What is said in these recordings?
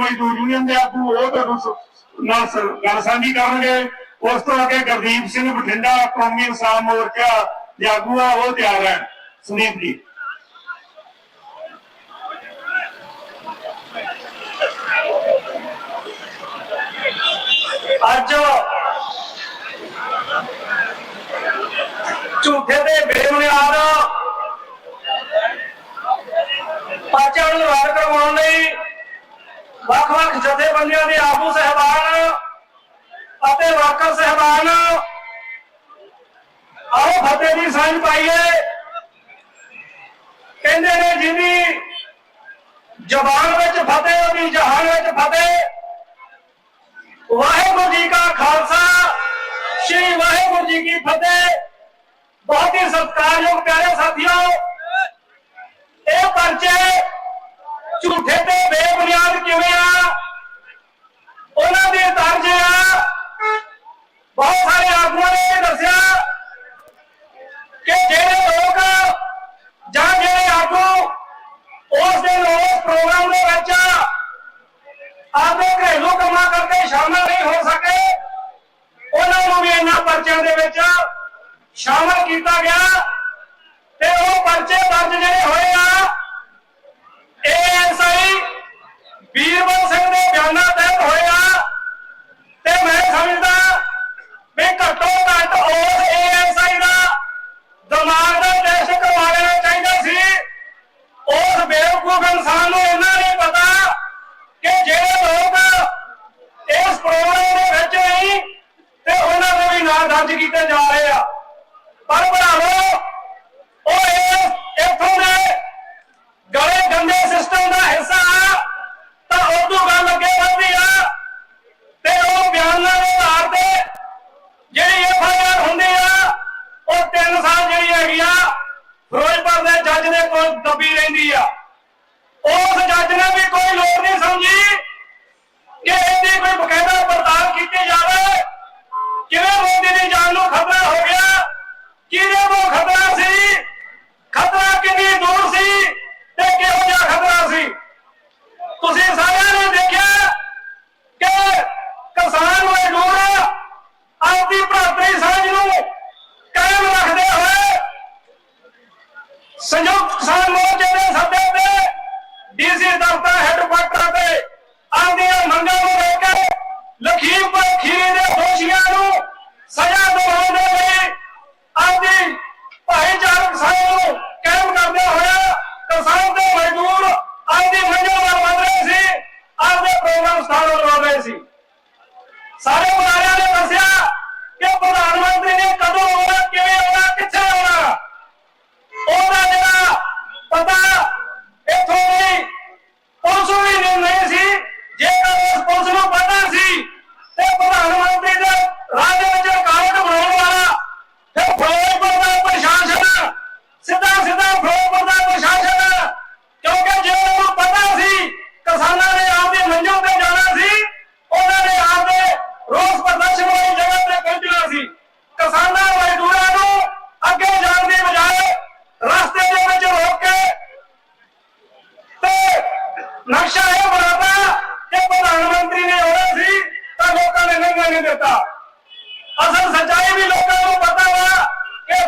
ਮਜ਼ਦੂਰ ਯੂਨੀਅਨ ਦੇ ਆਗੂ, ਉਹ ਤੁਹਾਨੂੰ ਨਾਲ ਗੱਲ ਸਾਂਝੀ ਕਰਨਗੇ। ਉਸ ਤੋਂ ਅੱਗੇ ਗੁਰਦੀਪ ਸਿੰਘ ਬਠਿੰਡਾ, ਕੌਮੀ ਇਨਸਾਨ ਮੋਰਚਾ ਦੇ ਆਗੂ ਆ, ਉਹ ਤਿਆਰ ਹੈ। ਸੁਨੀਪ ਜੀ। ਅੱਜ ਝੂਠੇ ਤੇ ਬੇਬੁਨਿਆਦ ਪਾਚਾਂ ਨੂੰ ਵਾਰ ਕਰਵਾਉਣ ਲਈ ਵੱਖ-ਵੱਖ ਜਥੇਬੰਦੀਆਂ ਦੇ ਆਗੂ ਸਹਿਬਾਨ, ਅਤੇ ਵਾਕਰ ਸਹਿਬਾਨ। ਆਓ ਫਤਿਹ ਦੀ ਸਾਂਝ ਪਾਈਏ। ਕਹਿੰਦੇ ਨੇ ਜਿਹਦੀ ਜ਼ਬਾਨ ਵਿੱਚ ਫਤਿਹ, ਉਹਦੀ ਜਹਾਨ ਵਿੱਚ ਫਤਿਹ। ਵਾਹਿਗੁਰੂ ਜੀ ਕਾ ਖਾਲਸਾ, ਸ੍ਰੀ ਵਾਹਿਗੁਰੂ ਜੀ ਕੀ ਫਤਿਹ। ਬਹੁਤ ਹੀ ਸਤਿਕਾਰਯੋਗ ਪਿਆਰੇ ਸਾਥੀਓ, ਇਹ ਪਰਚੇ ਝੂਠੇ ਤੇ ਬੇਬੁਨਿਆਦ ਕਿਵੇਂ ਆ? ਉਹਨਾਂ ਦੇ ਤਰਜ ਆ। ਬਹੁਤ ਸਾਰੇ ਆਗੂਆਂ ਨੇ ਦੱਸਿਆ ਕਿ ਜਿਹੜੇ ਲੋਕ ਜਾਂ ਜਿਹੜੇ ਆਗੂ ਉਸ ਦਿਨ ਉਸ ਪ੍ਰੋਗਰਾਮ ਦੇ ਵਿੱਚ ਆਪਦੇ ਘਰੇਲੂ ਕੰਮਾਂ ਕਰਕੇ ਸ਼ਾਮਲ ਨਹੀਂ ਹੋ ਸਕੇ, ਉਹਨਾਂ ਨੂੰ ਵੀ ਇਹਨਾਂ ਪਰਚਿਆਂ ਦੇ ਵਿੱਚ ਸ਼ਾਮਲ ਕੀਤਾ ਗਿਆ ਤੇ ਉਹ ਪਰਚੇ ਦਰਜ ਜਿਹੜੇ ਹੋਏ ਆ ਏਐਸਆਈ ਵੀਰਬਲ ਸਿੰਘ ਦੇ ਬਿਆਨਾਂ ਤਹਿਤ ਹੋਏ ਤੇ ਮੈਂ ਸਮਝਦਾ, ਵੀ ਘੱਟੋ ਘੱਟ ਉਸ ਏਐਸਆਈ ਦਾ ਦਿਮਾਗ ਦਾ ਟੈਸਟ ਕਰਵਾ ਲੈਣਾ ਚਾਹੀਦਾ ਸੀ। ਉਸ ਬੇਵਕੂਫ ਇਨਸਾਨ ਨੂੰ ਇਹਨਾਂ ਨੇ ਪਤਾ ਕਿ ਜਿਹੜੇ ਲੋਕ ਇਸ ਪ੍ਰੋਗਰਾਮ ਦੇ ਵਿੱਚ ਨਹੀਂ, ਤੇ ਉਹਨਾਂ ਦੇ ਵੀ ਨਾਂ ਦਰਜ ਕੀਤੇ ਜਾ ਰਹੇ ਆ। ਪਰ ਭਰਾਵੋ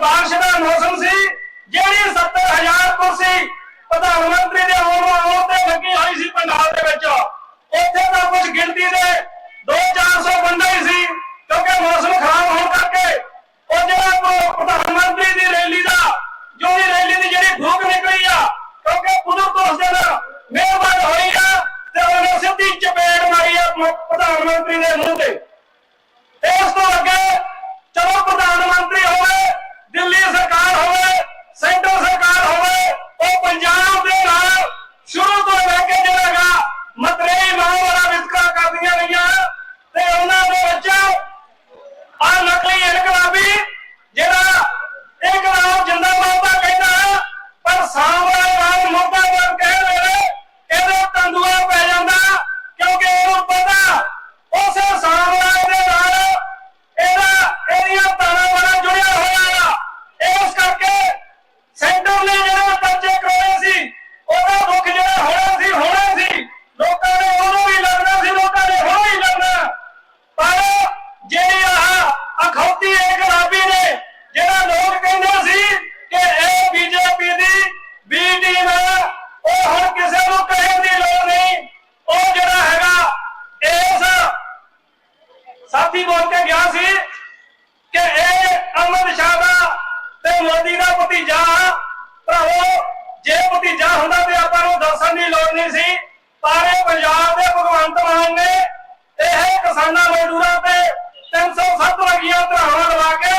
ਕਿ ਬਾਰਿਸ਼ ਦਾ ਮੌਸਮ ਸੀ, ਜਿਹੜੀ 70000 ਕੁਰਸੀ ਪ੍ਰਧਾਨ ਮੰਤਰੀ ਦੇ ਆਉਣ ਆਉਣ ਤੇ ਲੱਗੀ ਹੋਈ ਸੀ ਪੰਡਾਲ ਦੇ ਵਿੱਚ। ਉੱਥੇ ਤਾਂ ਕੁਝ ਗਿਣਤੀ ਦੇ 2-400 ਬੰਦੇ ਹੀ ਸੀ, ਕਿਉਂਕਿ ਮੌਸਮ ਖਰਾਬ ਹੋਣ ਕਰਕੇ ਉਹ ਜਿਹੜਾ ਪ੍ਰਧਾਨ ਮੰਤਰੀ ਦੀ ਰੈਲੀ ਦਾ, ਜੋ ਵੀ ਰੈਲੀ ਦੀ ਜਿਹੜੀ ਫੂਕ ਨਿਕਲੀ ਆ, ਕਿਉਂਕਿ ਕੁਦਰਤ ਉਸ ਦਿਨ ਮਿਹਰਬਾਨ ਹੋਈ ਆ ਤੇ ਉਹਨੇ ਸਿੱਧੀ ਚਪੇੜ ਮਾਰੀ ਆ ਪ੍ਰਧਾਨ ਮੰਤਰੀ ਦੇ ਮੂੰਹ ਤੇ। ਇਸ ਤੋਂ ਅੱਗੇ ਚਲੋ ਪ੍ਰਧਾਨ ਮੰਤਰੀ ਹੋਵੇ ਦਿੱਲੀ ਸਰਕਾਰ ਹੋਵੇ ਸੈਂਟਰ ਸਰਕਾਰ ਹੋਵੇ ਉਹ ਪੰਜਾਬ ਦੇ ਨਾਲ ਸ਼ੁਰੂ ਤੋਂ ਲੈ ਕੇ ਜਿਹੜਾਗਾ ਮਤਰੇਈ ਮਾਂ ਵਾਲਾ ਵਿਤਕਰਾ ਕਰਦੀਆਂ ਰਹੀਆਂ ਤੇ ਉਹਨਾਂ ਦੇ ਵਿੱਚ ਆ ਨਕਲੀ ਇਨਕਲਾਬੀ ਜਿਹੜਾ ਇਨਕਲਾਬ ਜਿੰਦਾਬਾਦ ਦਾ ਕਹਿੰਦਾ ਪਰ ਸਾਹਮਣੇ ਰਾਜ ਮੁਰਦਾਬਾਦ ਕਹਿ ਵੇਲੇ ਇਹਦੇ ਤੰਦੂਆ ਪੈ ਜਾਂਦਾ ਕਿਉਂਕਿ ਇਹਨੂੰ ਪਤਾ ਉਸੇ ਸਾਮਰਾਜ ਦੇ ਨਾਲ ਇਹਦਾ ਇਹਦੀਆਂ ਤਾਰਾਂ ਵਾਲਾ ਜੁੜਿਆ ਹੋਇਆ ਆ ਇਸ ਕਰਕੇ ਸੈਂਟਰ ਨੇ ਜਿਹੜਾ ਪਰਚੇ ਕਰਾਏ ਸੀ ਉਹਦਾ ਮੁੱਖ ਜਿਹੜਾ ਹੋਣਾ ਸੀ ਹੋਣਾ ਸੀ ਭਤੀਜਾ ਭਰਾਵੋ ਜੇ ਭਤੀਜਾ ਹੁੰਦਾ ਤੇ ਆਪਾਂ ਨੂੰ ਦੱਸਣ ਦੀ ਲੋੜ ਨਹੀਂ ਸੀ ਪਰ ਇਹ ਪੰਜਾਬ ਦੇ ਭਗਵੰਤ ਮਾਨ ਨੇ ਇਹ ਕਿਸਾਨਾਂ ਮਜ਼ਦੂਰਾਂ ਤੇ 307 ਲੱਗੀਆਂ ਧਰਾਵਾਂ ਲਵਾ ਕੇ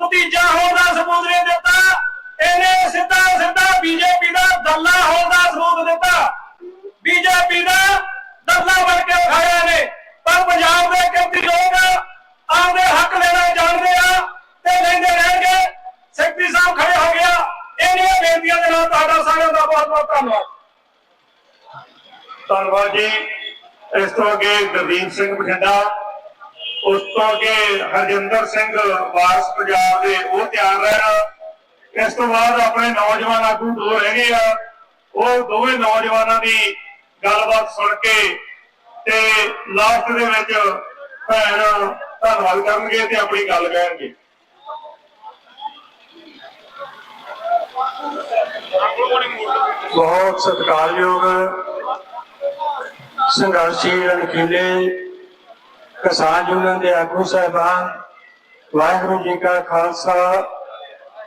ਭਤੀਜਾ ਹੋਣ ਦਾ ਸਬੂਤ ਨਹੀਂ ਦਿੱਤਾ ਇਹਨੇ ਸਿੱਧਾ ਸਿੱਧਾ ਬੀਜੇਪੀ ਦਾ ਦੱਲਾ ਹੋਣ ਦਾ ਸਬੂਤ ਦਿੱਤਾ ਬੀਜੇਪੀ ਦਾ ਦੱਲਾ ਬਣ ਕੇ ਖਾਇਆ ਨੇ ਪਰ ਪੰਜਾਬ ਦੇ ਕਿਉਂਕਿ ਲੋਕ ਆਪਦੇ ਹੱਕ ਲੈਣਾ ਜਾਣਦੇ ਆ ਤੇ ਲੈਂਦੇ ਰਹਿਣਗੇ ਸੈਕਟਰੀ ਸਾਹਿਬ ਖੜੇ ਹੋ ਗਿਆ ਇਹਨੀਆਂ ਦੇ ਨਾਲ ਤੁਹਾਡਾ ਸਾਰਿਆਂ ਦਾ ਬਹੁਤ ਬਹੁਤ ਧੰਨਵਾਦ। ਧੰਨਵਾਦ ਜੀ। ਇਸ ਤੋਂ ਅੱਗੇ ਗੁਰਦੀਪ ਸਿੰਘ ਬਠਿੰਡਾ, ਉਸ ਤੋਂ ਅੱਗੇ ਹਰਜਿੰਦਰ ਸਿੰਘ ਵਾਰਸ ਪੰਜਾਬ ਦੇ, ਉਹ ਤਿਆਰ ਰਹਿਣ। ਇਸ ਤੋਂ ਬਾਅਦ ਆਪਣੇ ਨੌਜਵਾਨ ਆਗੂ ਦੋ ਰਹਿ ਗਏ ਆ। ਉਹ ਦੋਵੇਂ ਨੌਜਵਾਨਾਂ ਦੀ ਗੱਲਬਾਤ ਸੁਣ ਕੇ ਤੇ ਲਾਸਟ ਦੇ ਵਿੱਚ ਭੈਣ ਧੰਨਵਾਦ ਕਰਨਗੇ ਤੇ ਆਪਣੀ ਗੱਲ ਕਹਿਣਗੇ। ਬਹੁਤ ਸਤਿਕਾਰਯੋਗ ਸੰਘਰਸ਼ੀ ਰਣਖੀਲੇ ਕਿਸਾਨ ਯੂਨੀਅਨ ਦੇ ਆਗੂ ਸਾਹਿਬਾਨ, ਵਾਹਿਗੁਰੂ ਜੀ ਕਾ ਖਾਲਸਾ,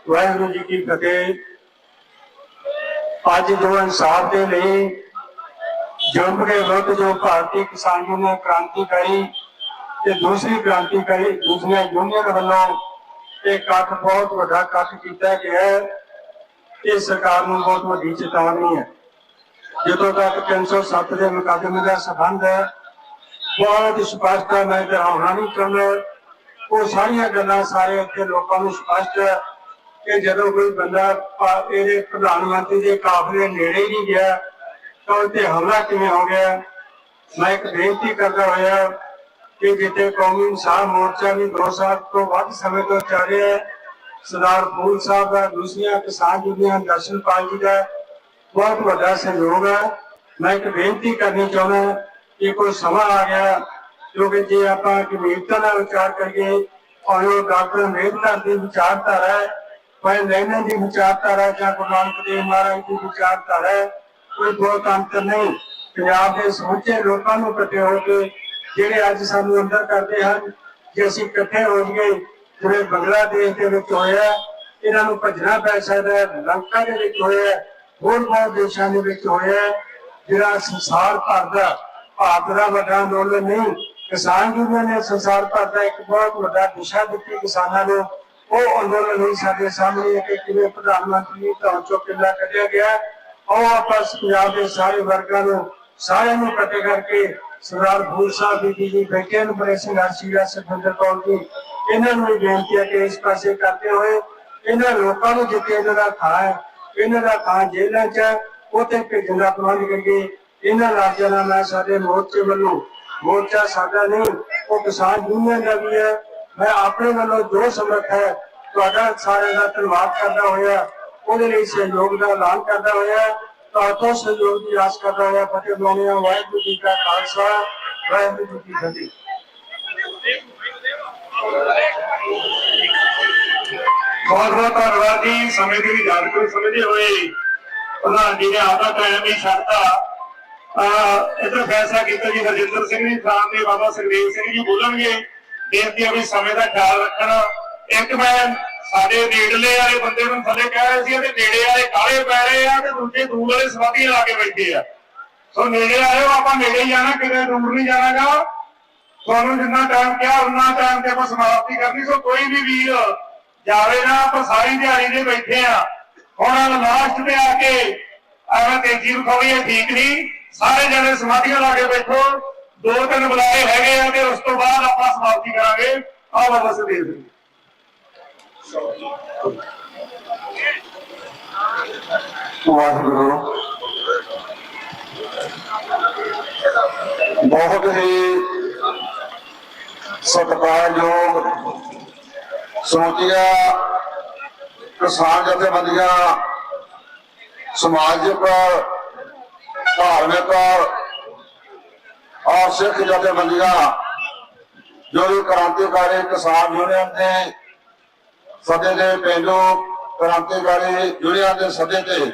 ਵਾਹਿਗੁਰੂ ਜੀ ਕੀ ਫਤਿਹ। ਅੱਜ ਜੋ ਇਨਸਾਫ ਦੇ ਲਈ ਜੁਰਮ ਦੇ ਵਿਰੁੱਧ ਜੋ ਭਾਰਤੀ ਕਿਸਾਨ ਯੂਨੀਅਨ ਕ੍ਰਾਂਤੀਕਾਰੀ ਤੇ ਦੂਸਰੀ ਕ੍ਰਾਂਤੀਕਾਰੀ ਦੂਸਰੀਆਂ ਯੂਨੀਅਨ ਵੱਲੋਂ ਇਹ ਇਕੱਠ ਬਹੁਤ ਵੱਡਾ ਇਕੱਠ ਕੀਤਾ ਗਿਆ ਹੈ। ਇਹ ਸਰਕਾਰ ਨੂੰ ਬਹੁਤ ਵੱਡੀ ਚੇਤਾਵਨੀ ਹੈ। ਜਦੋਂ ਤੱਕ 307 ਦੇ ਮੁਕੱਦਮੇ ਦਾ ਸਬੰਧ ਹੈ, ਬਹੁਤ ਸਪਸ਼ਟ ਹੈ, ਮੈਂ ਦੁਹਰਾਉਣਾ ਨਹੀਂ ਚਾਹੁੰਦਾ ਉਹ ਸਾਰੀਆਂ ਗੱਲਾਂ ਸਾਰੇ ਇੱਥੇ ਲੋਕਾਂ ਨੂੰ ਸਪਸ਼ਟ ਹੈ ਕਿ ਜਦੋਂ ਕੋਈ ਬੰਦਾ ਇਹਦੇ ਪ੍ਰਧਾਨ ਮੰਤਰੀ ਦੇ ਕਾਫਲੇ ਨੇੜੇ ਨਹੀਂ ਗਿਆ, ਤਾਂ ਉਹ ਹਮਲਾ ਕਿਵੇਂ ਹੋ ਗਿਆ? ਮੈਂ ਇੱਕ ਬੇਨਤੀ ਕਰਦਾ ਹੋਇਆ ਕਿ ਜਿੱਥੇ ਕੌਮੀ ਇਨਸਾਨ ਮੋਰਚਾ ਵੀ ਦੋ ਸਾਲ ਤੋਂ ਵੱਧ ਸਮੇਂ ਤੋਂ ਚੱਲ ਰਿਹਾ ਹੈ ਸਰਦਾਰ ਫੂਲ ਸਾਹਿਬ ਦਾ, ਦੂਸਰੀਆਂ ਕਿਸਾਨ ਯੂਨੀਅਨ ਦਰਸ਼ਨਪਾਲ ਜੀ ਦਾ ਬਹੁਤ ਵੱਡਾ ਸਹਿਯੋਗ ਹੈ। ਮੈਂ ਇੱਕ ਬੇਨਤੀ ਕਰਨੀ ਚਾਹੁੰਦਾ ਕਿ ਕੋਈ ਸਮਾਂ ਆ ਗਿਆ ਕਿਉਂਕਿ ਜੇ ਆਪਾਂ ਗੰਭੀਰਤਾ ਨਾਲ ਵਿਚਾਰ ਕਰੀਏ ਔਰ ਡਾਕਟਰ ਅੰਬੇਦਕਰ ਦੀ ਵਿਚਾਰਧਾਰਾ ਹੈ ਭਾਈ ਲੈਣਾ ਦੀ ਵਿਚਾਰਧਾਰਾ ਜਾਂ ਗੁਰੂ ਨਾਨਕ ਦੇਵ ਮਹਾਰਾਜ ਦੀ ਵਿਚਾਰਧਾਰਾ ਹੈ, ਕੋਈ ਬਹੁਤ ਅੰਤਰ ਨਹੀਂ। ਪੰਜਾਬ ਦੇ ਸਮੁੱਚੇ ਲੋਕਾਂ ਨੂੰ ਇਕੱਠੇ ਹੋ ਕੇ ਜਿਹੜੇ ਅੱਜ ਸਾਨੂੰ ਅੰਦਰ ਕਰਦੇ ਹਨ, ਜੇ ਅਸੀਂ ਇਕੱਠੇ ਹੋ ਜਾਈਏ ਜਿਵੇਂ ਬੰਗਲਾਦੇਸ਼ ਦੇ ਵਿੱਚ ਹੋਇਆ ਇਹਨਾਂ ਨੂੰ ਭੱਜਣਾ ਪੈ ਸਕਦਾ ਹੈ, ਲੰਕਾ ਦੇ ਵਿੱਚ ਹੋਇਆ ਹੋਰ ਬਹੁਤ ਦੇਸ਼ਾਂ ਦੇ ਵਿੱਚ ਹੋਇਆ ਜਿਹੜਾ ਸੰਸਾਰ ਭਰ ਦਾ ਭਾਰਤ ਦਾ ਵੱਡਾ ਅੰਦੋਲਨ ਨਹੀਂ, ਕਿਸਾਨ ਯੂਨੀਅਨ ਨੇ ਸੰਸਾਰ ਭਰ ਦਾ ਇੱਕ ਬਹੁਤ ਵੱਡਾ ਦਿਸ਼ਾ ਦਿੱਤੀ ਕਿਸਾਨਾਂ ਨੂੰ। ਉਹ ਅੰਦੋਲਨ ਹੀ ਸਾਡੇ ਸਾਹਮਣੇ ਕਿ ਕਿਵੇਂ ਪ੍ਰਧਾਨ ਮੰਤਰੀ ਤੋਂ ਚੋਂ ਕਿੱਲਾ ਕੱਢਿਆ ਗਿਆ ਉਹ ਆਪਸ ਪੰਜਾਬ ਦੇ ਸਾਰੇ ਵਰਗਾਂ ਨੂੰ, ਸਾਰਿਆਂ ਨੂੰ ਇਕੱਠੇ ਕਰਕੇ ਸਰਦਾਰ ਭੂਲ ਸਾਹਿਬ ਜੀ ਜੀ ਬੈਠੇ ਨੂੰ ਬੜੇ ਸੰਘਰਸ਼ੀ ਦਾ ਕੌਰ ਜੀ ਇਹਨਾਂ ਨੂੰ ਵੀ ਬੇਨਤੀ ਹੈ ਕਿ ਇਸ ਪਾਸੇ ਕਰਦੇ ਹੋਏ ਇਹਨਾਂ ਲੋਕਾਂ ਨੂੰ ਜਿੱਥੇ ਇਹਨਾਂ ਦਾ ਥਾਂ ਹੈ ਇਹਨਾਂ ਦਾ ਥਾਂ ਜੇਲ੍ਹਾਂ 'ਚ ਹੈ, ਭੇਜਣ ਦਾ ਪ੍ਰਬੰਧ ਕਰੀਏ ਇਹਨਾਂ ਰਾਜਾਂ ਦਾ ਮੈਂ ਸਾਡੇ ਮੋਰਚੇ ਵੱਲੋਂ ਮੋਰਚਾ ਸਾਡਾ ਨਹੀਂ ਉਹ ਕਿਸਾਨ ਯੂਨੀਅਨ ਦਾ ਵੀ ਹੈ। ਮੈਂ ਆਪਣੇ ਵੱਲੋਂ ਜੋ ਸਮਰਥ ਹੈ ਤੁਹਾਡਾ ਸਾਰਿਆਂ ਦਾ ਧੰਨਵਾਦ ਕਰਦਾ ਹੋਇਆ। ਉਹਦੇ ਲਈ ਸਹਿਯੋਗ ਦਾ ਐਲਾਨ ਕਰਦਾ ਹੋਇਆ। ਤੁਹਾਡੇ ਸਹਿਯੋਗ ਦੀ ਆਸ ਕਰਦਾ ਹੋਇਆ ਫਤਿਹ ਬੁਲਾਉਂਦੇ ਹਾਂ। ਵਾਹਿਗੁਰੂ ਜੀ ਕਾ ਖਾਲਸਾ ਵਾਹਿਗੁਰੂ ਜੀ ਕੀ ਫਤਿਹ। ਬਹੁਤ ਬਹੁਤ ਧੰਨਵਾਦ ਜੀ, ਸਮੇਂ ਦੀ ਵੀ ਜਾਣਕਾਰੀ ਸਮਝਦੇ ਹੋਏ ਪ੍ਰਧਾਨ ਜੀ ਨੇ ਆਪਦਾ ਟਾਈਮ ਹੀ ਛੱਡਤਾ। ਇਧਰ ਫੈਸਲਾ ਕੀਤਾ ਜੀ, ਹਰਜਿੰਦਰ ਸਿੰਘ ਜੀ ਖਾਨ ਦੇ ਬਾਬਾ ਸੁਖਦੇਵ ਸਿੰਘ ਜੀ ਬੋਲਣਗੇ। ਬੇਨਤੀ ਆ ਵੀ ਸਮੇਂ ਦਾ ਖਿਆਲ ਰੱਖਣਾ। ਇੱਕ ਮੈਂ ਸਾਡੇ ਨੇੜਲੇ ਵਾਲੇ ਬੰਦੇ ਨੂੰ ਥੱਲੇ ਕਹਿ ਰਹੇ ਸੀ ਤੇ ਨੇੜੇ ਵਾਲੇ ਕਾਲੇ ਪੈ ਰਹੇ ਆ ਤੇ ਦੂਜੇ ਦੂਰ ਵਾਲੇ ਸਵਾਤੀਆਂ ਲਾ ਕੇ ਬੈਠੇ ਆ। ਸੋ ਨੇੜੇ ਆਇਓ, ਆਪਾਂ ਨੇੜੇ ਹੀ ਜਾਣਾ, ਕਿਤੇ ਦੂਰ ਨਹੀਂ ਜਾਣਾਗਾ। ਤੁਹਾਨੂੰ ਜਿੰਨਾ ਟਾਈਮ ਕਿਹਾ, ਉਨਾ ਟਾਈਮ ਤੇ ਆਪਾਂ ਸਮਾਪਤੀ ਕਰਨੀ, ਸੋ ਕੋਈ ਵੀ ਵੀਰ ਜਾਵੇ ਨਾ, ਆਪਾਂ ਸਾਰੀ ਦਿਹਾੜੀ ਦੇ ਬੈਠੇ ਆ। ਹੁਣ ਲਾਸਟ ਤੇ ਆ ਕੇ ਐਵੇਂ ਤੇਜ਼ੀ ਵਿਖਾਉਣੀ ਇਹ ਠੀਕ ਨਹੀਂ। ਸਾਰੇ ਜਣੇ ਸਮਾਧੀਆਂ ਲਾ ਕੇ ਬੈਠੋ। ਦੋ ਤਿੰਨ ਬੁਲਾਏ ਹੈਗੇ ਆ ਤੇ ਉਸ ਤੋਂ ਬਾਅਦ ਆਪਾਂ ਸਮਾਪਤੀ ਕਰਾਂਗੇ। ਆਹ ਬਾਬਾ ਸੁਦੇਵ ਜੀ ਵਾਹਿਗੁਰੂ। ਬਹੁਤ ਹੀ ਸਤਿਕਾਰਯੋਗ ਸਮੁੱਚੀਆਂ ਕਿਸਾਨ ਜਥੇਬੰਦੀਆਂ ਸਮਾਜਿਕ ਧਾਰਮਿਕ ਔਰ ਸਿੱਖ ਜਥੇਬੰਦੀਆਂ ਜੋ ਵੀ ਕ੍ਰਾਂਤੀਕਾਰੀ ਕਿਸਾਨ ਯੂਨੀਅਨ ਦੇ ਸਦੇ ਦੇ ਪਿੰਡੂ ਕ੍ਰਾਂਤੀਕਾਰੀ ਯੂਨੀਅਨ ਦੇ ਸਦੇ ਤੇ,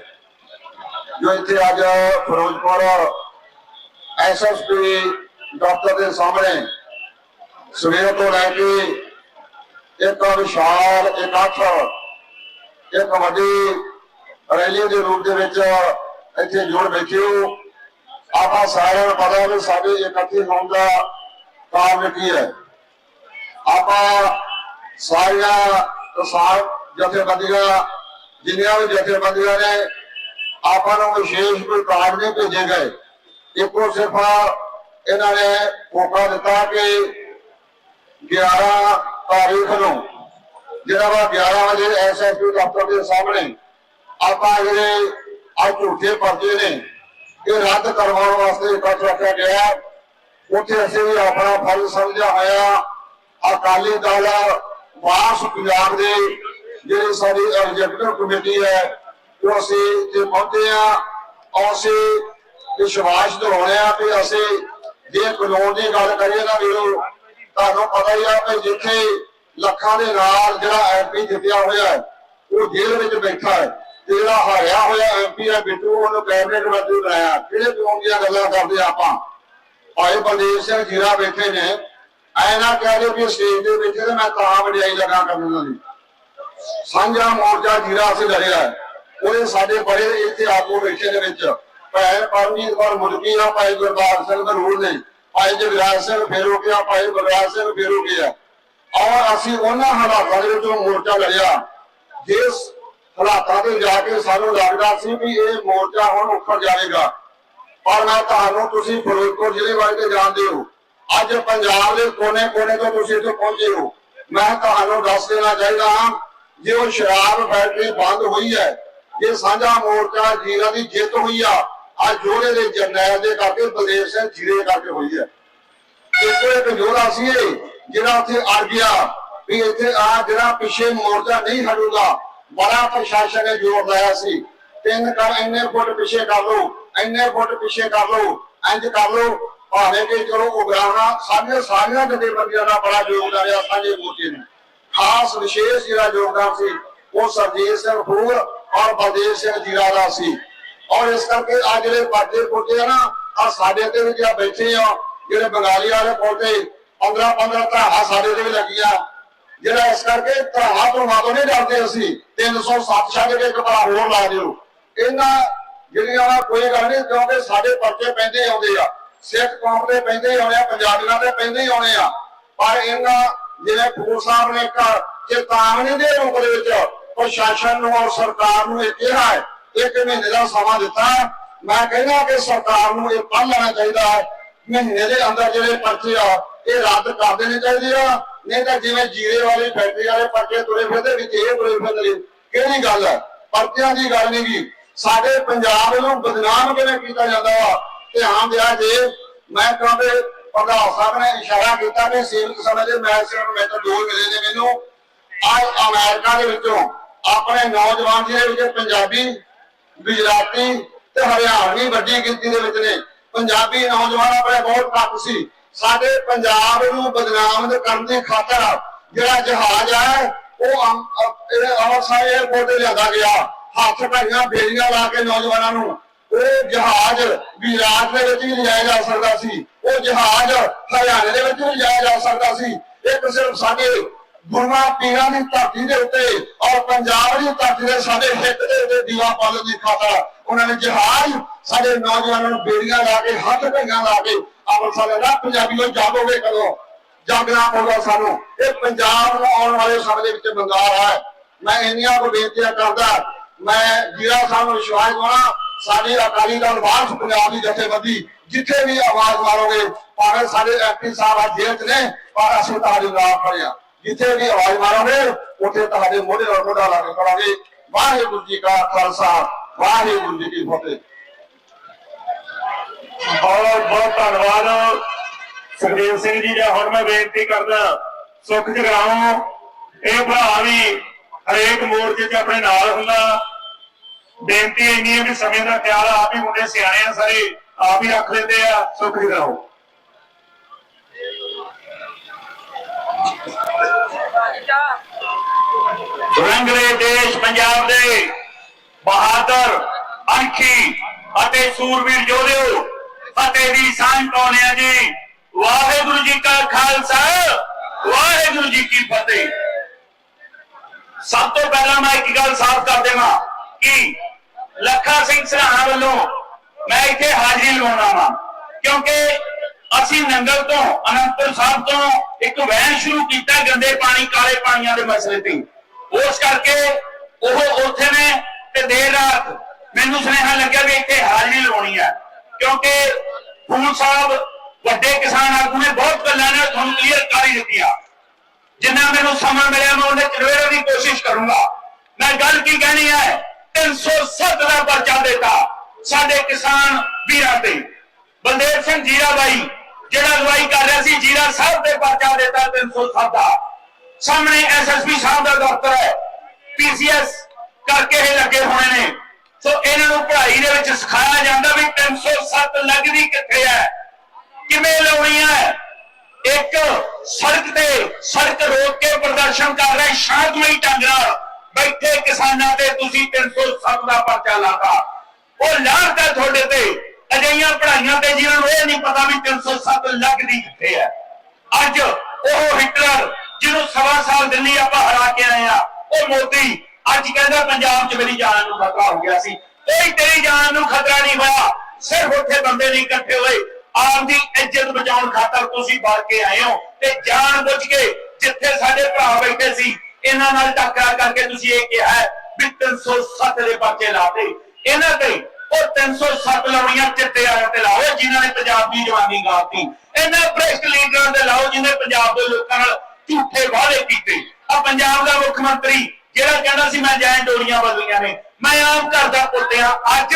ਜੋ ਇੱਥੇ ਅੱਜ ਫਿਰੋਜ਼ਪੁਰ ਐਸਐਸਪੀ ਦਫ਼ਤਰ ਦੇ ਸਾਹਮਣੇ ਸਵੇਰ ਤੋਂ ਲੈ ਕੇ ਇੱਕ ਵਿਸ਼ਾਲ ਇਕੱਠ ਇੱਕ ਵੱਡੀ ਰੈਲੀ ਦੇ ਰੂਪ ਦੇ ਵਿੱਚ ਇੱਥੇ ਜੁੜ ਬੈਠੇ ਆਪਾਂ ਸਾਰਿਆਂ ਨੂੰ ਪਤਾ ਵੀ ਸਾਡੇ ਇਕੱਠੇ ਹੋਣ ਦਾ ਕਾਰਨ ਕੀ ਹੈ। ਆਪਾਂ ਸਾਰੀਆਂ ਕਿਸਾਨ ਜਥੇਬੰਦੀਆਂ, ਜਿੰਨੀਆਂ ਵੀ ਜਥੇਬੰਦੀਆਂ ਨੇ, ਆਪਾਂ ਨੂੰ ਵਿਸ਼ੇਸ਼ ਕੋਈ ਕਾਰਡ ਨਹੀਂ ਭੇਜੇ ਗਏ। ਇੱਕੋ ਸਿਰਫ ਇਹਨਾਂ ਨੇ ਮੌਕਾ ਦਿੱਤਾ ਕਿ 11 ਤਾਰੀਖ ਨੂੰ, ਜਿਹੜਾ ਵਾ 11 ਵਜੇ ਐਸਐਸਪੀ ਦਫ਼ਤਰ ਦੇ ਸਾਹਮਣੇ ਆਪਾਂ ਜਿਹੜੇ ਅੱਜ ਝੂਠੇ ਪਰਚੇ ਨੇ, ਇਹ ਰੱਦ ਕਰਵਾਉਣ ਵਾਸਤੇ ਇਕੱਠ ਰੱਖਿਆ ਗਿਆ। ਉੱਥੇ ਅਸੀਂ ਵੀ ਆਪਣਾ ਫਰਜ਼ ਸਮਝਿਆ ਹੋਇਆ, ਅਕਾਲੀ ਦਲ ਵਾਸ ਪੰਜਾਬ ਦੇ ਜਿਹੜੀ ਸਾਡੀ ਐਗਜ਼ੀਕਟਿਵ ਕਮੇਟੀ ਹੈ, ਉਹ ਅਸੀਂ ਤੇ ਪਹੁੰਚੇ ਆ ਔਰ ਅਸੀਂ ਵਿਸ਼ਵਾਸ ਦਿਵਾਉਣੇ ਆ ਕਿ ਅਸੀਂ ਜੇ ਕਾਨੂੰਨ ਦੀ ਗੱਲ ਕਰੀਏ ਨਾ ਵੀਰੋ ਤੁਹਾਨੂੰ ਪਤਾ ਹੀ ਆ ਕਿ ਜਿੱਥੇ ਲੱਖਾਂ ਦੇ ਨਾਲ ਜਿਹੜਾ ਐਮਪੀ ਜਿੱਤਿਆ ਹੋਇਆ ਹੈ, ਉਹ ਜੇਲ੍ਹ ਵਿੱਚ ਬੈਠਾ ਹੈ। ਤੇ ਜਿਹੜਾ ਹਾਰਿਆ ਹੋਇਆ ਐਮਪੀ ਹੈ, ਬਿੱਟੂ, ਉਹਨੂੰ ਕੈਬਨਿਟ ਮੰਤਰੀ ਬਣਾਇਆ ਕਿਹੜੇ ਕਾਨੂੰਨ ਦੀਆਂ ਗੱਲਾਂ ਕਰਦੇ ਆਪਾਂ? ਭਾਈ ਬਲਦੇਵ ਸਿੰਘ ਜੀਰਾ ਬੈਠੇ ਨੇ। ਐ ਨਾ ਕਹਿ ਸਟੇਜ ਦੇ ਵਿੱਚ ਤੇ ਮੈਂ ਤਾਂ ਵਡਿਆਈ ਲਗਾ ਕਰਨ ਉਹਨਾਂ ਦੀ। ਸਾਂਝਾ ਮੋਰਚਾ ਜੀਰਾ ਅਸੀਂ ਲੜਿਆ ਹੈ। ਉਹਦੇ ਸਾਡੇ ਬੜੇ ਇੱਥੇ ਆਗੂ ਬੈਠੇ ਦੇ ਵਿੱਚ। ਭੈਣ ਪਰਮਜੀਤ ਕੌਰ ਮੁਲਕੀ ਆ, ਭਾਈ ਗੁਰਦਾਸ ਸਿੰਘ ਬਰੂਰ ਨੇ। ਭਾਈ ਜਗਰਾਜ ਸਿੰਘ ਫੇਰੋਕੇ ਆ ਭਾਈ ਬਲਰਾਜ ਸਿੰਘ ਫੇਰੋਕੇ ਆ ਔਰ ਅਸੀਂ ਉਹਨਾਂ ਹਾਲਾਤਾਂ ਦੇ ਵਿੱਚੋਂ ਮੋਰਚਾ ਲੜਿਆ। ਜਿਸ ਹਾਲਾਤਾਂ ਤੇ ਜਾ ਕੇ ਸਾਨੂੰ ਲੱਗਦਾ ਸੀ ਵੀ ਇਹ ਮੋਰਚਾ ਹੁਣ ਉੱਪਰ ਜਾਵੇਗਾ। ਪਰ ਮੈਂ ਤੁਹਾਨੂੰ ਤੁਸੀਂ ਫਿਰੋਜ਼ਪੁਰ ਜ਼ਿਲ੍ਹੇ ਬਾਰੇ ਤੇ ਜਾਣਦੇ ਹੋ। ਅੱਜ ਪੰਜਾਬ ਦੇ ਕੋਨੇ-ਕੋਨੇ ਤੋਂ ਤੁਸੀਂ ਇੱਥੇ ਪਹੁੰਚੇ ਹੋ। ਮੈਂ ਤੁਹਾਨੂੰ ਦੱਸ ਦੇਣਾ ਚਾਹੀਦਾ ਹਾਂ, ਜੇ ਉਹ ਸ਼ਰਾਬ ਫੈਕਟਰੀ ਬੰਦ ਹੋਈ ਹੈ, ਜੇ ਸਾਂਝਾ ਮੋਰਚਾ ਜੀਰਾ ਦੀ ਜਿੱਤ ਹੋਈ ਆ ਅੱਜ ਜੋੜੇ ਦੇ ਜਰਨੈਲ ਦੇ ਕਰਕੇ ਬਲਦੇਵ ਸਿੰਘ ਜੀਰੇ ਕਰਕੇ ਹੋਈ ਹੈ। ਇੱਕੋ ਇੱਕ ਜੋੜਾ ਸੀ ਜਿਹੜਾ ਉੱਥੇ ਅੜ ਗਿਆ। ਵੀ ਇੱਥੇ ਆ ਜਿਹੜਾ ਪਿੱਛੇ ਮੋਰਚਾ ਨਹੀਂ ਹਟੂਗਾ, ਬੜਾ ਪ੍ਰਸ਼ਾਸਨ ਨੇ ਜ਼ੋਰ ਲਾਇਆ ਸੀ। ਤਿੰਨ ਕਰ ਇੰਨੇ ਫੁੱਟ ਪਿੱਛੇ ਕਰ ਲਓ, ਇੰਨੇ ਫੁੱਟ ਪਿੱਛੇ ਕਰ ਲਓ, ਇੰਜ ਕਰ ਲਓ। ਭਾਵੇਂ ਕਿ ਚਲੋ ਉਗਰਾਣਾ ਸਾਰੀਆਂ ਸਾਰੀਆਂ ਜਥੇਬੰਦੀਆਂ ਦਾ ਬੜਾ ਯੋਗਦਾਨ ਰਿਹਾ, ਸਾਂਝੇ ਮੋਰਚੇ ਨੇ। ਖਾਸ ਵਿਸ਼ੇਸ਼ ਜਿਹੜਾ ਯੋਗਦਾਨ ਸੀ, ਉਹ ਸਰਜੀਤ ਸਿੰਘ ਹੋਰ ਔਰ ਬਲਦੇਵ ਸਿੰਘ ਜੀਰਾ ਦਾ ਸੀ। ਔਰ ਇਸ ਕਰਕੇ ਆ ਜਿਹੜੇ ਪਾਟੇ ਪੋਟੇ ਆ ਨਾ ਆ ਸਾਡੇ ਤੇ ਵੀ ਜਿਹੜਾ ਬੈਠੇ ਆ, ਜਿਹੜੇ ਬੰਗਾਲੀ ਵਾਲੇ ਪੋਟੇ 15 15 ਧਰਾਵਾਂ ਸਾਡੇ ਤੇ ਵੀ ਲੱਗੀਆਂ। ਜਿਹੜਾ ਇਸ ਕਰਕੇ ਧਰਾਵਾਂ ਤੋਂ ਮਾਤੋਂ ਨਹੀਂ ਡਰਦੇ ਅਸੀਂ 307 ਛੱਡ ਕੇ ਇੱਕ ਵਾਰ ਹੋਰ ਲਾ ਦਿਓ। ਇਹਨਾਂ ਜਿਹੜੀਆਂ ਕੋਈ ਗੱਲ ਨਹੀਂ, ਕਿਉਂਕਿ ਸਾਡੇ ਪਰਚੇ ਪੈਂਦੇ ਆਉਂਦੇ ਆ। ਸਿੱਖ ਕੌਮ ਦੇ ਪੈਂਦੇ ਆਉਣੇ ਆ, ਪੰਜਾਬੀਆਂ ਦੇ ਪੈਂਦੇ ਹੀ ਆਉਣੇ ਆ। ਪਰ ਇਹਨਾਂ ਜਿਵੇਂ ਫੂਲ ਸਾਹਿਬ ਨੇ ਇੱਕ ਚੇਤਾਵਨੀ ਦੇ ਰੂਪ ਦੇ ਵਿੱਚ ਪ੍ਰਸ਼ਾਸਨ ਨੂੰ ਔਰ ਸਰਕਾਰ ਨੂੰ ਇਹ ਕਿਹਾ ਹੈ ਇੱਕ ਮਹੀਨੇ ਦਾ ਸਮਾਂ ਦਿੱਤਾ। ਮੈਂ ਕਹਿੰਦਾ ਕਿ ਸਰਕਾਰ ਨੂੰ ਇਹ ਪੜ੍ਹ ਲੈਣਾ ਚਾਹੀਦਾ ਹੈ। ਮਹੀਨੇ ਦੇ ਅੰਦਰ ਜਿਹੜੇ ਪਰਚੇ ਆ, ਇਹ ਰੱਦ ਕਰ ਦੇਣੇ ਚਾਹੀਦੇ ਆ। ਨਹੀਂ ਤਾਂ ਜਿਵੇਂ ਜੀਰੇ ਵਾਲੀ ਫੈਕਟਰੀ ਵਾਲੇ ਪਰਚੇ ਤੁਰੇ ਫਿਰਦੇ, ਵਿੱਚ ਇਹ ਤੁਰੇ ਫਿਰਦੇ ਕਿਹੜੀ ਗੱਲ ਹੈ? ਪਰਚਿਆਂ ਦੀ ਗੱਲ ਨਹੀਂ ਗੀ। ਸਾਡੇ ਪੰਜਾਬ ਨੂੰ ਬਦਨਾਮ ਕਿਵੇਂ ਕੀਤਾ ਜਾਂਦਾ ਵਾ? ਧਿਆਨ ਦਿਆ ਜੇ। ਮੈਂ ਕਹਿੰਦੇ ਪ੍ਰਧਾਨ ਸਾਹਿਬ ਨੇ ਇਸ਼ਾਰਾ ਕੀਤਾ ਕਿ ਸੇਵਕ ਸਮੇਂ ਦੇ ਮੈਚ ਸਿਰਫ ਮੈਨੂੰ ਦੋ ਮਿਲੇ ਨੇ ਮੈਨੂੰ। ਅੱਜ ਅਮਰੀਕਾ ਦੇ ਵਿੱਚੋਂ ਆਪਣੇ ਨੌਜਵਾਨ ਜਿਹੜੇ ਵਿੱਚ ਪੰਜਾਬੀ ਗੁਜਰਾਤੀ ਤੇ ਹਰਿਆਣਵੀ ਵੱਡੀ ਗਿਣਤੀ ਦੇ ਵਿੱਚ ਨੇ। ਪੰਜਾਬੀ ਨੌਜਵਾਨ ਆਪਣੇ ਬਹੁਤ ਘੱਟ ਸੀ। ਸਾਡੇ ਪੰਜਾਬ ਨੂੰ ਬਦਨਾਮ ਕਰਨ ਦੀ ਖਾਤਰ ਜਿਹੜਾ ਜਹਾਜ਼ ਹੈ ਉਹ ਅਮ- ਅ- ਅੰਮ੍ਰਿਤਸਰ 에ਅਰਪੋਰਟ ਤੇ ਲਿਆਂਦਾ ਗਿਆ। ਹੱਥ ਭਾਈਆਂ ਬੇੜੀਆਂ ਲਾ ਕੇ ਨੌਜਵਾਨਾਂ ਨੂੰ। ਉਹ ਜਹਾਜ਼ ਗੁਜਰਾਤ ਦੇ ਵਿੱਚ ਵੀ ਲਿਜਾਇਆ ਜਾ ਸਕਦਾ ਸੀ। ਉਹ ਜਹਾਜ਼ ਹਰਿਆਣੇ ਦੇ ਵਿੱਚ ਵੀ ਲਿਜਾਇਆ ਜਾ ਸਕਦਾ ਸੀ। ਇੱਕ ਸਿਰਫ ਸਾਡੇ ਗੁਰੂਆਂ ਪੀਰਾਂ ਦੀ ਧਰਤੀ ਦੇ ਉੱਤੇ ਔਰ ਪੰਜਾਬ ਦੀ ਧਰਤੀ ਦੇ ਸਾਡੇ ਹਿੱਤ ਦੇ ਉੱਤੇ ਦੀਵਾ ਪਾਲਣ ਦੀ ਖਾਤਰ ਉਹਨਾਂ ਨੇ ਜਹਾਜ਼ ਸਾਡੇ ਨੌਜਵਾਨਾਂ ਨੂੰ ਬੇੜੀਆਂ ਲਾ ਕੇ, ਹੱਥ ਭੰਗਾਂ ਲਾ ਕੇ ਅੰਮ੍ਰਿਤਸਰ ਦਾ ਪੰਜਾਬੀਓ ਜਾਗੋਗੇ ਕਦੋਂ? ਜਾਗਣਾ ਪਊਗਾ ਸਾਨੂੰ। ਇਹ ਪੰਜਾਬ ਨੂੰ ਆਉਣ ਵਾਲੇ ਸਮੇਂ ਦੇ ਵਿੱਚ ਬੰਗਾਲ ਹੈ। ਮੈਂ ਇੰਨੀਆਂ ਕੋ ਬੇਨਤੀਆਂ ਕਰਦਾ, ਮੈਂ ਜੀਰਾ ਸਾਹਿਬ ਨੂੰ ਵਿਸ਼ਵਾਸ ਦਵਾਉਣਾ, ਸਾਡੀ ਅਕਾਲੀ ਦਲ ਵਾਰਸ ਪੰਜਾਬ ਦੀ ਜਥੇਬੰਦੀ ਜਿੱਥੇ ਵੀ ਆਵਾਜ਼ ਮਾਰੋਗੇ, ਭਾਵੇਂ ਸਾਡੇ ਐਮਪੀ ਸਾਹਿਬ ਆ ਜੇਲ੍ਹ 'ਚ ਨੇ, ਪਰ ਅਸੀਂ ਤੁਹਾਡੇ ਨਾਲ ਖੜੇ ਹਾਂ। ਜਿੱਥੇ ਵੀ ਆਵਾਜ਼ ਮਾਰੋਗੇ, ਉੱਥੇ ਤੁਹਾਡੇ ਮੋਢੇ ਨਾਲ ਮੋਢਾ ਲਾ ਕੇ ਕਰਾਂਗੇ ਵਾਹਿਗੁਰੂ ਜੀ ਕਾ ਖਾਲਸਾ, ਵਾਹਿਗੁਰੂ ਜੀ ਕੀ ਫਤਿਹ। ਬਹੁਤ ਬਹੁਤ ਧੰਨਵਾਦ। ਸੁਖਦੇਵ ਸਿੰਘ ਜੀ ਦਾ ਹੁਣ ਮੈਂ ਬੇਨਤੀ ਕਰਦਾ, ਸੁਖ ਜਗਰਾਉਂ ਇਹ ਭਰਾ ਵੀ ਹਰੇਕ ਮੋਰਚੇ 'ਚ ਆਪਣੇ ਨਾਲ ਹੁੰਦਾ। ਬੇਨਤੀ ਇੰਨੀ ਹੈ ਕਿ ਸਮੇਂ ਦਾ ਖਿਆਲ ਆਪ ਹੀ ਮੁੰਡੇ ਸਿਆਣੇ ਆ ਸਾਰੇ, ਆਪ ਹੀ ਰੱਖ ਲੈਂਦੇ ਆ, ਸੁਖ ਜਗਰਾਉਂ ਰੰਗਲੇ ਦੇਸ਼ ਪੰਜਾਬ ਦੇ ਬਹਾਦਰ, ਅਣਖੀ ਅਤੇ ਸੂਰਵੀਰ ਯੋਧਿਓ ਫਤਿਹ ਦੀ ਸਾਂਝ ਪਾਉਂਦੇ ਆ ਜੀ। ਵਾਹਿਗੁਰੂ ਜੀ ਕਾ ਖਾਲਸਾ, ਵਾਹਿਗੁਰੂ ਜੀ ਕੀ ਫਤਿਹ। ਸਭ ਤੋਂ ਪਹਿਲਾਂ ਮੈਂ ਇੱਕ ਗੱਲ ਸਾਫ਼ ਕਰ ਦੇਵਾਂ ਕਿ ਲੱਖਾ ਸਿੰਘ ਸਰਾਣਾ ਵੱਲੋਂ ਮੈਂ ਇੱਥੇ ਹਾਜ਼ਰੀ ਲਵਾਉਣਾ ਵਾਂ, ਕਿਉਂਕਿ ਅਸੀਂ ਨੰਗਲ ਤੋਂ, ਅਨੰਦਪੁਰ ਸਾਹਿਬ ਤੋਂ ਇੱਕ ਵੈਨ ਸ਼ੁਰੂ ਕੀਤਾ ਗੰਦੇ ਪਾਣੀ, ਕਾਲੇ ਪਾਣੀਆਂ ਦੇ ਮਸਲੇ ਤੇ। ਉਸ ਕਰਕੇ ਉਹ ਉੱਥੇ ਨੇ ਤੇ ਦੇਰ ਰਾਤ ਮੈਨੂੰ ਸੁਨੇਹਾ ਲੱਗਿਆ ਵੀ ਇੱਥੇ ਹਾਜ਼ਰੀ ਲਵਾਉਣੀ ਹੈ। ਕਿਉਂਕਿ ਫੂਲ ਸਾਹਿਬ ਵੱਡੇ ਕਿਸਾਨ ਆਗੂ ਨੇ ਬਹੁਤ ਗੱਲਾਂ ਨੇ ਤੁਹਾਨੂੰ ਕਲੀਅਰ ਕਰ ਹੀ ਦਿੱਤੀਆਂ। ਜਿੰਨਾ ਮੈਨੂੰ ਸਮਾਂ ਮਿਲਿਆ, ਮੈਂ ਉਹਨੇ ਚੜਵੇੜੇ ਦੀ ਕੋਸ਼ਿਸ਼ ਕਰੂੰਗਾ। ਮੈਂ ਗੱਲ ਕੀ ਕਹਿਣੀ ਹੈ? 307 ਦਾ ਪਰਚਾ ਦਿੱਤਾ ਸਾਡੇ ਕਿਸਾਨ ਵੀਰਾਂ ਤੇ। ਬਲਦੇਵ ਸਿੰਘ ਜੀਰਾ ਬਾਈ ਜਿਹੜਾ ਅਗਵਾਈ ਕਰ ਰਿਹਾ ਸੀ, ਜੀਰਾ ਸਾਹਿਬ ਤੇ ਪਰਚਾ ਦਿੱਤਾ 307 ਦਾ ਸਾਹਮਣੇ ਐਸਐਸਪੀ ਸਾਹਿਬ ਦਾ ਦਫ਼ਤਰ ਹੈ। ਪੀਸੀਐਸ ਕਰਕੇ ਇਹ ਲੱਗੇ ਹੋਏ ਨੇ। ਸੋ ਇਹਨਾਂ ਨੂੰ ਪੜ੍ਹਾਈ ਦੇ ਵਿੱਚ ਸਿਖਾਇਆ ਜਾਂਦਾ ਵੀ 307 ਲੱਗਦੀ ਕਿੱਥੇ ਹੈ? ਕਿਵੇਂ ਲਾਉਣੀ ਹੈ? ਇੱਕ ਸੜਕ ਤੇ ਸੜਕ ਰੋਕ ਕੇ ਪ੍ਰਦਰਸ਼ਨ ਕਰ ਰਹੇ ਸ਼ਾਂਤਮਈ ਢੰਗ ਨਾਲ ਬੈਠੇ ਕਿਸਾਨਾਂ ਤੇ ਤੁਸੀਂ 307 ਦਾ ਪਰਚਾ ਲਾਤਾ। ਉਹ ਲਾਹਤਾ ਤੁਹਾਡੇ ਤੇ। ਅਜਿਹੀਆਂ ਪੜ੍ਹਾਈਆਂ ਤੇ ਜਿਹਨਾਂ ਨੂੰ ਇਹ ਨਹੀਂ ਪਤਾ ਵੀ 307 ਲੱਗਦੀ ਕਿੱਥੇ ਹੈ। ਅੱਜ ਉਹ ਹਿਟਲਰ ਜਿਹਨੂੰ ਸਵਾ ਸਾਲ ਦਿੱਲੀ ਆਪਾਂ ਹਰਾ ਕੇ ਆਏ ਆ ਉਹ ਮੋਦੀ ਅੱਜ ਕਹਿੰਦਾ ਪੰਜਾਬ 'ਚ ਮੇਰੀ ਜਾਨ ਨੂੰ ਖਤਰਾ ਹੋ ਗਿਆ ਸੀ। ਕੋਈ ਤੇਰੀ ਜਾਨ ਨੂੰ ਖਤਰਾ ਨਹੀਂ ਹੋਇਆ। ਸਿਰਫ ਉੱਥੇ ਬੰਦੇ ਨਹੀਂ ਇਕੱਠੇ ਹੋਏ। ਆਪ ਦੀ ਇੱਜ਼ਤ ਬਚਾਉਣ ਖਾਤਰ ਤੁਸੀਂ ਬਾਹਰ ਕੇ ਆਏ ਹੋ ਤੇ ਜਾਣ ਬੁੱਝ ਕੇ ਜਿੱਥੇ ਸਾਡੇ ਭਰਾ ਬੈਠੇ ਸੀ, ਇਹਨਾਂ ਨਾਲ ਟੱਕਰਾ ਕਰਕੇ ਤੁਸੀਂ ਇਹ ਕਿਹਾ ਹੈ ਵੀ 307 ਦੇ ਪਰਚੇ ਲਾਤੇ ਇਹਨਾਂ ਤੇ ਉਹ 307 ਲਾਉਣੀਆਂ ਚਿੱਟੇ ਆਇਆ ਤੇ ਲਾਓ ਜਿਨ੍ਹਾਂ ਨੇ ਪੰਜਾਬ ਦੀ ਜਵਾਨੀ ਗਾਤੀ ਇਹਨਾਂ ਭ੍ਰਿਸ਼ਟ ਲੀਡਰਾਂ ਦੇ ਲਾਓ ਜਿਨ੍ਹਾਂ ਪੰਜਾਬ ਦੇ ਲੋਕਾਂ ਨਾਲ ਝੂਠੇ ਵਾਅਦੇ ਕੀਤੇ। ਆ ਪੰਜਾਬ ਦਾ ਮੁੱਖ ਮੰਤਰੀ, ਜਿਹੜਾ ਕਹਿੰਦਾ ਸੀ ਮੈਂ ਜੈਨ ਡੋਰੀਆਂ ਬਦਲੀਆਂ ਨੇ, ਮੈਂ ਆਮ ਘਰ ਦਾ ਪੁੱਤਿਆ, ਅੱਜ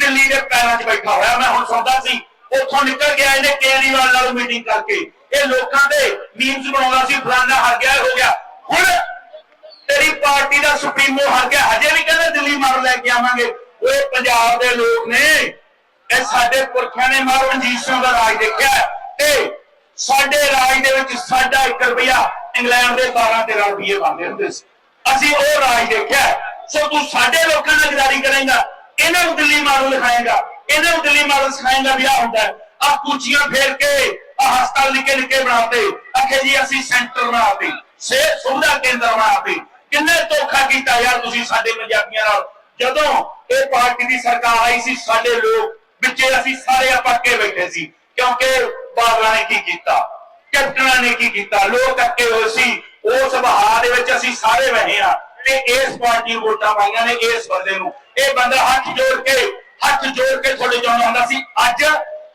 ਦਿੱਲੀ ਦੇ ਪੈਰਾਂ 'ਚ ਬੈਠਾ ਹੋਇਆ, ਮੈਂ ਹੁਣ ਸੌਦਾ ਸੀ। ਉੱਥੋਂ ਨਿਕਲ ਗਿਆ ਇਹਨੇ ਕੇਜਰੀਵਾਲ ਨਾਲ ਮੀਟਿੰਗ ਕਰਕੇ। ਇਹ ਲੋਕਾਂ ਦੇ ਮੀਮਸ ਬਣਾਉਂਦਾ ਸੀ, ਫਲਾਨਾ ਹਰ ਗਿਆ ਹੋ ਗਿਆ। ਹੁਣ ਤੇਰੀ ਪਾਰਟੀ ਦਾ ਸੁਪਰੀਮੋ ਹਰ ਗਿਆ, ਹਜੇ ਵੀ ਕਹਿੰਦਾ ਦਿੱਲੀ ਮਾਰ ਲੈ ਕੇ ਆਵਾਂਗੇ। ਓਏ ਪੰਜਾਬ ਦੇ ਲੋਕ ਨੇ। ਇਹ ਸਾਡੇ ਪੁਰਖਿਆਂ ਨੇ ਮਹਾਰਾਜ ਰਣਜੀਤ ਸਿੰਘ ਦਾ ਰਾਜ ਦੇਖਿਆ। ਹੈ ਤੇ ਸਾਡੇ ਰਾਜ ਦੇ ਵਿੱਚ ਸਾਡਾ 1 ਰੁਪਿਆ ਇੰਗਲੈਂਡ ਦੇ 12 13 ਰੁਪਏ ਬਣਦੇ ਹੁੰਦੇ ਸੀ। ਅਸੀਂ ਉਹ ਰਾਜ ਦੇਖਿਆ। ਸੋ ਤੂੰ ਸਾਡੇ ਲੋਕਾਂ ਨਾਲ ਗਦਾਰੀ ਕਰੇਂਗਾ। ਇਹਨਾਂ ਨੂੰ ਦਿੱਲੀ ਮਾਰੂ ਲਿਖਾਏਗਾ। ਇਹਨਾਂ ਨੂੰ ਦਿੱਲੀ ਮਾਰੂ ਸਿਖਾਏਗਾ ਵੀ ਆ ਹੁੰਦਾ ਆ ਕੁਚੀਆਂ ਫੇਰ ਕੇ ਆ ਹਸਪਤਾਲ ਨਿੱਕੇ ਨਿੱਕੇ ਬਣਾਤੇ। ਅਖੇ ਜੀ, ਅਸੀਂ ਸੈਂਟਰ ਬਣਾਤੇ। ਸਿਹਤ ਸੁਵਿਧਾ ਕੇਂਦਰ ਬਣਾਤੇ। ਕਿੰਨੇ ਧੋਖਾ ਕੀਤਾ ਯਾਰ ਤੁਸੀਂ ਸਾਡੇ ਪੰਜਾਬੀਆਂ ਨਾਲ। ਜਦੋਂ ਇਹ ਪਾਰਟੀ ਦੀ ਸਰਕਾਰ ਆਈ ਸੀ, ਸਾਡੇ ਲੋਕ ਵਿੱਚੇ ਅਸੀਂ ਸਾਰੇ ਪੱਕੇ ਬੈਠੇ ਸੀ, ਕਿਉਂਕਿ ਬਾਦਲਾਂ ਨੇ ਕੀ ਕੀਤਾ? ਕੈਪਟਨਾਂ ਨੇ ਕੀ ਕੀਤਾ? ਲੋਕ ਅੱਕੇ ਹੋਏ ਸੀ। ਉਸ ਬਹਾਰ ਦੇ ਵਿੱਚ ਅਸੀਂ ਸਾਰੇ ਰਹੇ ਆ ਤੇ ਇਸ ਪਾਰਟੀ ਵੋਟਾਂ ਪਾਈਆਂ ਨੇ ਇਸ ਬੰਦੇ ਨੂੰ। ਇਹ ਬੰਦਾ ਹੱਥ ਜੋੜ ਕੇ, ਹੱਥ ਜੋੜ ਕੇ ਤੁਹਾਡੇ ਚਾਹੁੰਦਾ ਹੁੰਦਾ ਸੀ, ਅੱਜ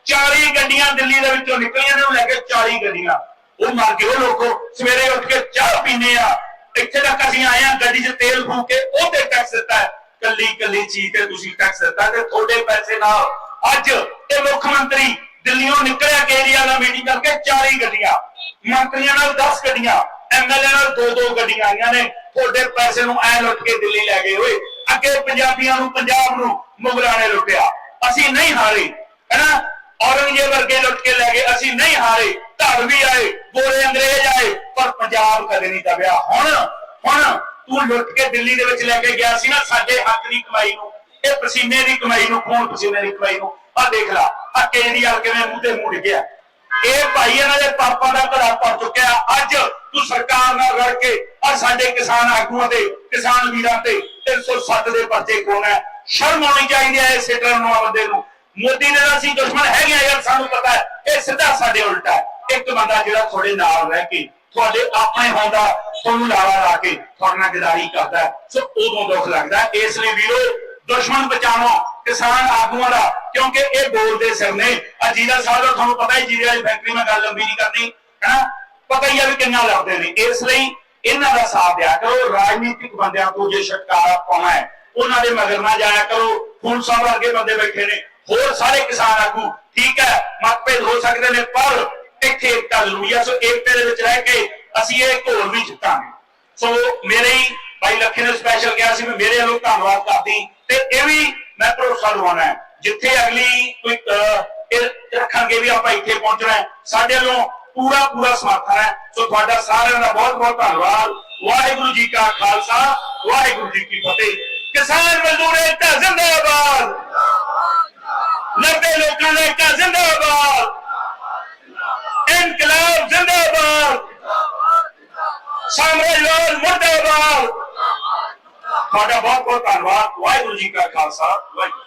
40 ਗੱਡੀਆਂ ਦਿੱਲੀ ਦੇ ਵਿੱਚੋਂ ਨਿਕਲੀਆਂ ਨੇ, ਉਹ ਲੈ ਕੇ 40 ਗੱਡੀਆਂ। ਉਹ ਮਰ ਗਏ ਉਹ ਲੋਕੋ। ਸਵੇਰੇ ਉੱਠ ਕੇ ਚਾਹ ਪੀਂਦੇ ਆ। ਇੱਥੇ ਤੱਕ ਅਸੀਂ ਆਏ ਆ ਗੱਡੀ 'ਚ ਤੇਲ ਫੂਕ ਕੇ ਉਹ ਤੇ ਟੈਕਸ ਦਿੱਤਾ ਹੈ ਕੱਲੀ ਕੱਲੀ ਚੀਜ਼ ਤੇ ਤੁਸੀਂ ਟੈਕਸ ਦਿੱਤਾ ਤੇ ਤੁਹਾਡੇ ਪੈਸੇ ਨਾਲ ਅੱਜ ਇਹ ਮੁੱਖ ਮੰਤਰੀ ਦਿੱਲੀੋਂ ਨਿਕਲਿਆ ਕੇਜਰੀਵਾਲ ਨਾਲ ਮੀਟਿੰਗ ਕਰਕੇ 40 ਗੱਡੀਆਂ, ਮੰਤਰੀਆਂ ਨਾਲ 10 ਗੱਡੀਆਂ ਐਮਐਲਏ ਨਾਲ ਦੋ ਦੋ ਗੱਡੀਆਂ ਆਈਆਂ ਨੇ, ਤੁਹਾਡੇ ਪੈਸੇ ਨੂੰ ਐ ਲੁੱਟ ਕੇ ਦਿੱਲੀ ਲੈ ਗਏ ਓਏ ਅੱਗੇ ਪੰਜਾਬੀਆਂ ਨੂੰ, ਪੰਜਾਬ ਨੂੰ ਮੁਗਲਾਂ ਨੇ ਲੁੱਟਿਆ। ਅਸੀਂ ਨਹੀਂ ਹਾਰੇ, ਹੈਨਾ? ਔਰੰਗਜ਼ੇਬ ਵਰਗੇ ਲੁੱਟ ਕੇ ਲੈ ਗਏ, ਅਸੀਂ ਨਹੀਂ ਹਾਰੇ। ਧਰ ਵੀ ਆਏ ਗੋਰੇ ਅੰਗਰੇਜ਼ ਆਏ, ਪਰ ਪੰਜਾਬ ਕਦੇ ਨਹੀਂ ਦਬਿਆ। ਹੁਣ ਹੁਣ ਤੂੰ ਲੁੱਟ ਕੇ ਦਿੱਲੀ ਦੇ ਵਿੱਚ ਲੈ ਕੇ ਗਿਆ ਸੀ ਨਾ ਸਾਡੇ ਹੱਕ ਦੀ ਕਮਾਈ ਨੂੰ, ਇਹ ਪਸੀਨੇ ਦੀ ਕਮਾਈ ਨੂੰ, ਖੂਨ ਪਸੀਨੇ ਦੀ ਕਮਾਈ ਨੂੰ। ਆ ਦੇਖ ਲਾ ਆ ਕੇਜਰੀਵਾਲ ਕਿਵੇਂ ਮੂੰਹ ਤੇ ਮੂੰਹ ਡਿੱਗਿਆ। ਇਹ ਭਾਈ ਇਹਨਾਂ ਦੇ ਪਾਪਾ ਦਾ ਘੜਾ ਪੜ ਚੁੱਕਿਆ। ਅੱਜ ਤੂੰ ਸਰਕਾਰ ਨਾਲ ਰਲ ਕੇ ਆ ਸਾਡੇ ਕਿਸਾਨ ਆਗੂਆਂ ਤੇ, ਕਿਸਾਨ ਵੀਰਾਂ ਤੇ 307 ਦੇ ਪਰਚੇ ਕੋਣਾ ਸ਼ਰਮ ਆਉਣੀ ਚਾਹੀਦੀ ਹੈ ਇਸ ਸਿੱਟਣ ਨੂੰ ਬੰਦੇ ਨੂੰ। ਮੋਦੀ ਨੇ ਤਾਂ ਅਸੀਂ ਦੁਸ਼ਮਣ ਹੈਗੇ ਆ ਯਾਰ, ਸਾਨੂੰ ਪਤਾ ਹੈ। ਇਹ ਸਿੱਧਾ ਸਾਡੇ ਉਲਟਾ ਹੈ। ਇੱਕ ਬੰਦਾ ਜਿਹੜਾ ਤੁਹਾਡੇ ਨਾਲ ਰਹਿ ਕੇ, ਤੁਹਾਡੇ ਆਪਣੇ ਹੁੰਦਾ ਤੁਹਾਨੂੰ ਲਾਵਾ ਲਾ ਕੇ ਤੁਹਾਡੇ ਨਾਲ ਗਦਾਰੀ ਕਰਦਾ ਸੋ ਉਦੋਂ ਦੁੱਖ ਲੱਗਦਾ ਇਸ ਲਈ ਵੀਰੋ, ਦੁਸ਼ਮਣ ਬਚਾਵੋ ਕਿਸਾਨ ਆਗੂਆਂ ਦਾ, ਕਿਉਂਕਿ ਇਹ ਬੋਲਦੇ ਸਿਰ ਨੇ। ਅਜੀਦਾ ਸਾਹਿਬ ਦਾ ਤੁਹਾਨੂੰ ਪਤਾ ਹੀ, ਜੀਰੇ ਵਾਲੀ ਫੈਕਟਰੀ ਮੈਂ ਗੱਲ ਲੰਬੀ ਨਹੀਂ ਕਰਨੀ, ਹੈਨਾ? ਪਤਾ ਹੀ ਆ ਵੀ ਕਿੰਨਾ ਲੜਦੇ ਨੇ। ਇਸ ਲਈ ਇਹਨਾਂ ਦਾ ਸਾਥ ਦਿਆ ਕਰੋ। ਰਾਜਨੀਤਿਕ ਬੰਦਿਆਂ ਤੋਂ ਜੇ ਛਟਕਾਰਾ ਪਾਉਣਾ ਹੈ, ਉਹਨਾਂ ਦੇ ਮਗਰ ਨਾ ਜਾਇਆ ਕਰੋ। ਹੁਣ ਸਾਹਿਬ ਵਰਗੇ ਬੰਦੇ ਬੈਠੇ ਨੇ। ਹੋਰ ਸਾਰੇ ਕਿਸਾਨ ਆਗੂ, ਠੀਕ ਹੈ, ਮਤਭੇਦ ਹੋ ਸਕਦੇ ਨੇ, ਪਰ ਇੱਥੇ ਏਕਤਾ ਜ਼ਰੂਰੀ ਹੈ। ਸੋ ਏਕਤੇ ਦੇ ਵਿੱਚ ਰਹਿ ਕੇ ਅਸੀਂ ਇਹ ਘੋਲ ਵੀ ਜਿੱਤਾਂਗੇ। ਸੋ ਮੇਰੇ ਹੀ ਭਾਈ ਲੱਖੇ ਨੇ ਸਪੈਸ਼ਲ ਕਿਹਾ ਸੀ ਮੈਂ ਮੇਰੇ ਵੱਲੋਂ ਧੰਨਵਾਦ ਕਰਦੀ। ਤੇ ਇਹ ਵੀ ਮੈਂ ਭਰੋਸਾ ਦਵਾਉਣਾ ਹੈ, ਜਿੱਥੇ ਅਗਲੀ ਕੋਈ ਇਹ ਰੱਖਾਂਗੇ ਵੀ ਆਪਾਂ ਇੱਥੇ ਪਹੁੰਚਣਾ ਹੈ, ਸਾਡੇ ਵੱਲੋਂ ਪੂਰਾ ਪੂਰਾ ਸਮਰਥਨ ਹੈ। ਸੋ ਤੁਹਾਡਾ ਸਾਰਿਆਂ ਦਾ ਬਹੁਤ ਬਹੁਤ ਧੰਨਵਾਦ। ਵਾਹਿਗੁਰੂ ਜੀ ਕਾ ਖਾਲਸਾ, ਵਾਹਿਗੁਰੂ ਜੀ ਕੀ ਫਤਿਹ। ਕਿਸਾਨ ਮਜ਼ਦੂਰ ਏਕਤਾ ਜ਼ਿੰਦਾਬਾਦ। ਲੱਗੇ ਲੋਕਾਂ ਦਾ ਏਕਤਾ ਜ਼ਿੰਦਾਬਾਦ। ਇਨਕਲਾਬ ਜ਼ਿੰਦਾਬਾਦ। ਸਾਮਰਾਜਵਾਦ ਮੁਰਦਾਬਾਦ। ਤੁਹਾਡਾ ਬਹੁਤ ਬਹੁਤ ਧੰਨਵਾਦ। ਵਾਹਿਗੁਰੂ ਜੀ ਕਾ ਖਾਲਸਾ ਵਾਹਿਗੁਰੂ